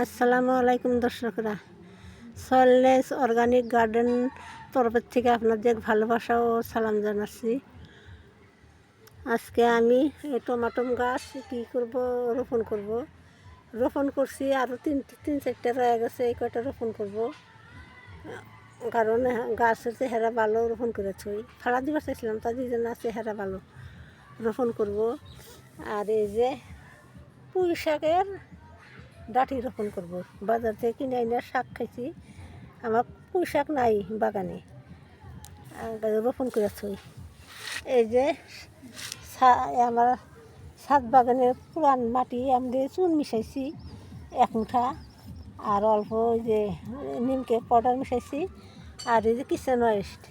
আসসালামু আলাইকুম দর্শকরা। সয়েলনেস অর্গানিক গার্ডেন তরফের থেকে আপনাদের ভালোবাসা ও সালাম জানাচ্ছি। আজকে আমি এই টমাটম গাছ কী করব, রোপণ করব। রোপণ করছি আরও তিন তিন চারটে রয়ে গেছে, এই কয়টা রোপণ করব। কারণ গাছের চেহারা ভালো রোপণ করেছি। ফাড়া দিবার চাইছিলাম তার জন্য চেহারা ভালো রোপণ করব। আর এই যে পুঁই শাকের ডাঁটি রোপণ করব। বাজার থেকে কিনে এনে শাক খাইছি। আমার পুঁই শাক নাই বাগানে। রোপণ করেছি এই যে আমার সাত বাগানের পুরান মাটি আমি চুন মিশাইছি এক মুঠা। আর অল্প ওই যে নিমকে পাউডার মিশাইছি। আর এই যে কিচেন ওয়েস্ট।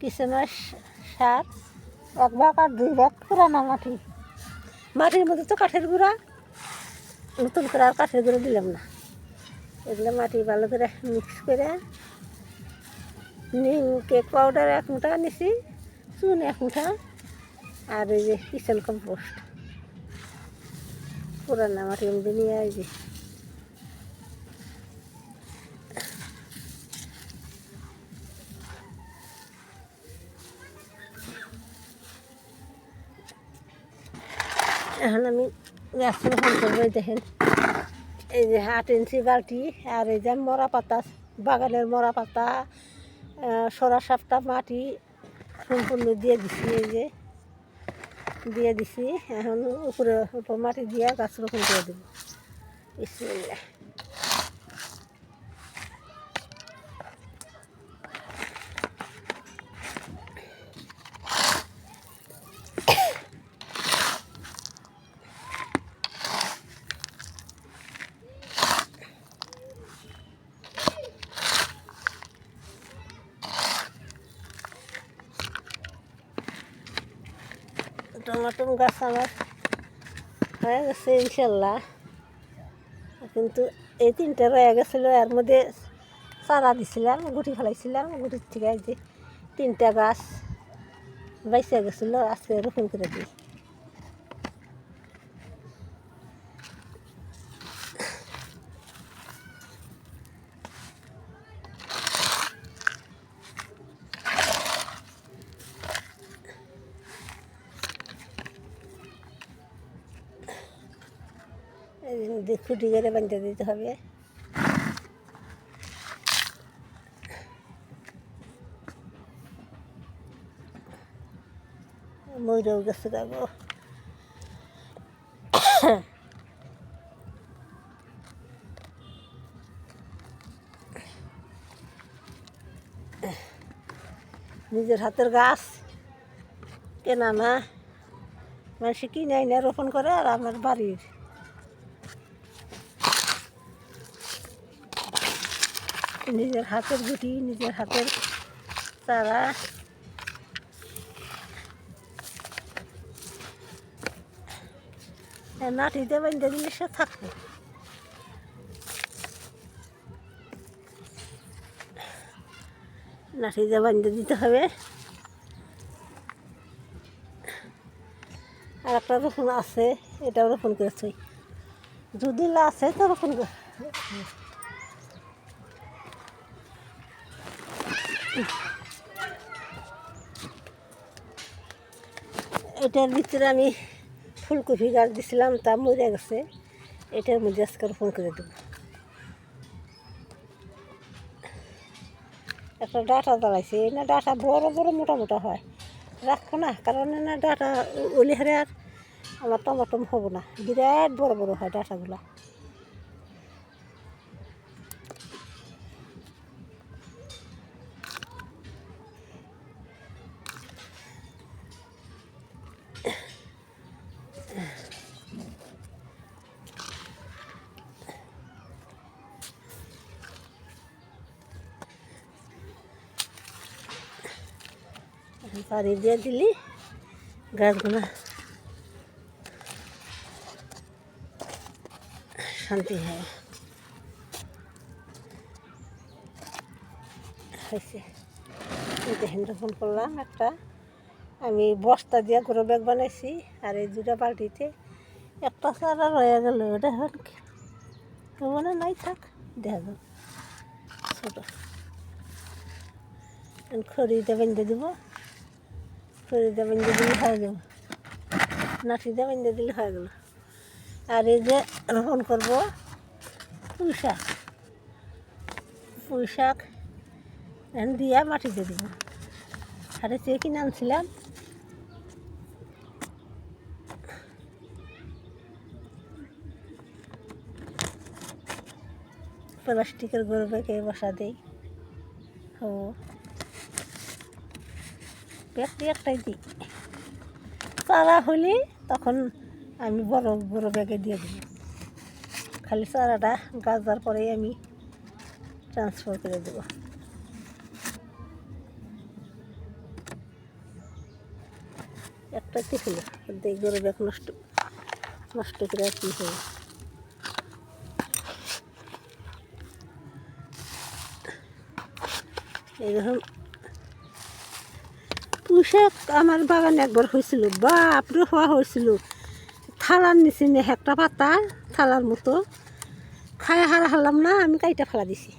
কিচেন ওয়েস্ট সার এক ভাগ আর দুই ভাগ পুরানা মাটি। মাটির মধ্যে তো কাঠের গুঁড়া। নতুন করে আর কাঠের গুঁড়ো দিলাম না। এগুলো মাটি ভালো করে মিক্স করে নিম কেক পাউডার এক মুঠা নিছি চুন এক মুঠা, আর এই যে কিচেন কম্পোস্ট পুরানা মাটির মধ্যে নিয়ে এই যে এখন আমি গাছ রোপণ করব দেখেন। এই যে আট ইঞ্চি বালতি আর এই যে মরা পাতা, বাগানের মরা পাতা সরা সাপটা মাটি সম্পূর্ণ দিয়ে দিছি, এই যে। দিয়ে দিছি, এখন উপরে উপর মাটি দিয়ে গাছ রোপণ করে দেবো। বিসমিল্লাহ। টমাটো গাছ আমার। হয়ে গেছে ইনশাল্লাহ। কিন্তু এই তিনটা রয়ে গেছিল, এর মধ্যে চারা দিছিলাম, গুটি ফেলাইছিলাম, গুটির থেকে যে তিনটা গাছ বাইসে গেছিল, আজকে রোপণ করে দিই। এই যে খুঁটি করে বাঁধতে দিতে হবে। ময়ূরেও গেছে যাব। নিজের হাতের গাছ কেনা না। মানুষ কিনে এনে রোপণ করে আর আমার বাড়ির। নিজের হাতের গুটি, নিজের হাতের চারা। নাটিতে বান্ধে দিলে সে থাকবে। নাটিতে বান্ধে দিতে হবে। আর একটা রোপণ আছে, এটাও রোপণ করেছি। যদি আছে, তো রোপণ এটার ভিতরে আমি ফুলকপি গাছ দিছিলাম, তা মরে গেছে। এটার মধ্যে আজকে রোপণ করে দেবো। একটা ডাটা দাঁড়াইছে না ডাটা বড় বড় মোটা মোটা হয়। রাখব না, কারণ না ডাটা ওলি হারে আর আমার টমাটম হব না। বিরাট বড় বড় হয় ডাটাগুলা। পানি দিয়ে দিলি গাছগুলো শান্তি হয়। হয়েছে দেখেন করলাম একটা। আমি বস্তা দিয়ে গরু ব্যাগ বানাইছি, আর এই দুটা বালতিতে একটা চারা রয়ে গেল ওটা কি- মনে নাই থাক দেখা যাও ছোটো। বেঁধে দিব। খড়িতে বেঁধে দিলে হয়ে যাবে নাঠিতে বেঁধে দিলে হয়ে গেল। আর এই যে রোপণ করব পুঁই শাক। পুঁই শাক দিয়া মাটিতে দিব। হাটে চেয়ে কিনে আনছিলাম? প্লাস্টিকের গরু বেঁকে বসা দেই ও। ব্যাগটি একটাই দিই চারা হলে তখন আমি বড় বড় ব্যাগে দিয়ে দিই। খালি চারাটা গাছার পরেই আমি ট্রান্সফার করে দেবো। একটা কি ছিল দেখ গরু ব্যাগ নষ্ট নষ্ট করে আর কি হবে এইরকম পুষাক আমার বাগানে একবার হয়েছিল বাপরে হওয়া হয়েছিল। থালার নিচে নে একটা পাতা, থালার মতো। খায় হারা হারলাম না, আমি কাইটা ফেলা দিছি।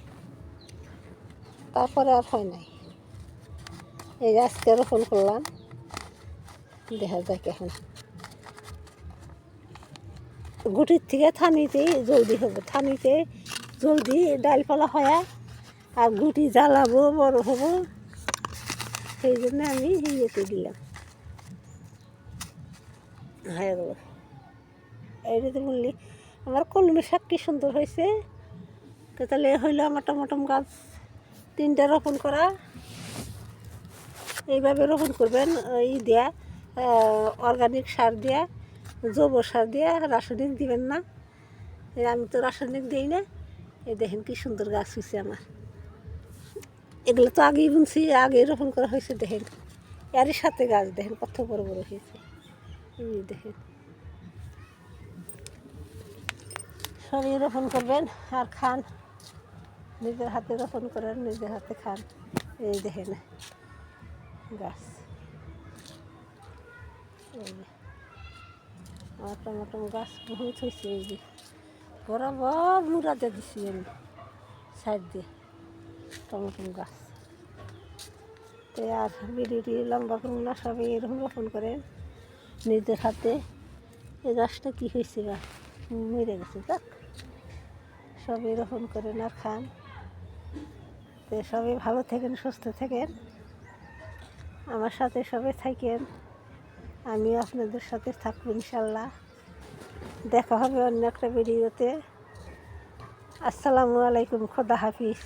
তারপরে আর হয় নাই। এই আজকে রোপণ করলাম। দেখা যাক এখন। গুটির থেকে থানিতে জলদি হবে, থানিতে জলদি ডালপালা হয় আর গুটি জ্বালাবো, বড় হব। সেই জন্য আমি ইয়েতে দিলাম। হয়ে গেল। এইটাতে বললি, আমার কলমি শাক কি সুন্দর হয়েছে। তো তাহলে হইল আমার টমাটম গাছ তিনটা রোপণ করা। এইভাবে রোপণ করবেন ই দেয়া অর্গানিক সার দেয়া, জৈব সার দেয়া, রাসায়নিক দিবেন না। আমি তো রাসায়নিক দিই না। এই দেখেন কি সুন্দর গাছ হয়েছে আমার। এগুলো তো আগেই বুনছি, আগে রোপণ করা হয়েছে, দেখেন। এরই সাথে গাছ, দেখেন কত বড় বড় হয়েছে। এই দেখেন। সবই রোপণ করবেন আর খান। নিজের হাতে রোপণ করেন, নিজের হাতে খান। এই দেখেন গাছ। এই যে। আমার টমাটম গাছ বহুত হয়েছে, এই যে। বরাবর মুড়াতে দিছি আমি, সাইড দিয়ে। টমেটো গাছ। তো আর বিড়িটি লম্বা করুন না, সবাই এরকম রোপণ করেন নিজের হাতে এই গাছটা কী হয়েছে বা মেরে গেছে, যাক। সবাই রোপণ করেন আর খান। তো সবাই ভালো থাকেন, সুস্থ থাকেন। আমার সাথে সবাই থাকেন। আমি আপনাদের সাথে থাকব ইনশাল্লাহ। দেখা হবে অন্য একটা ভিডিওতে। আসসালামু আলাইকুম, খোদা হাফিজ।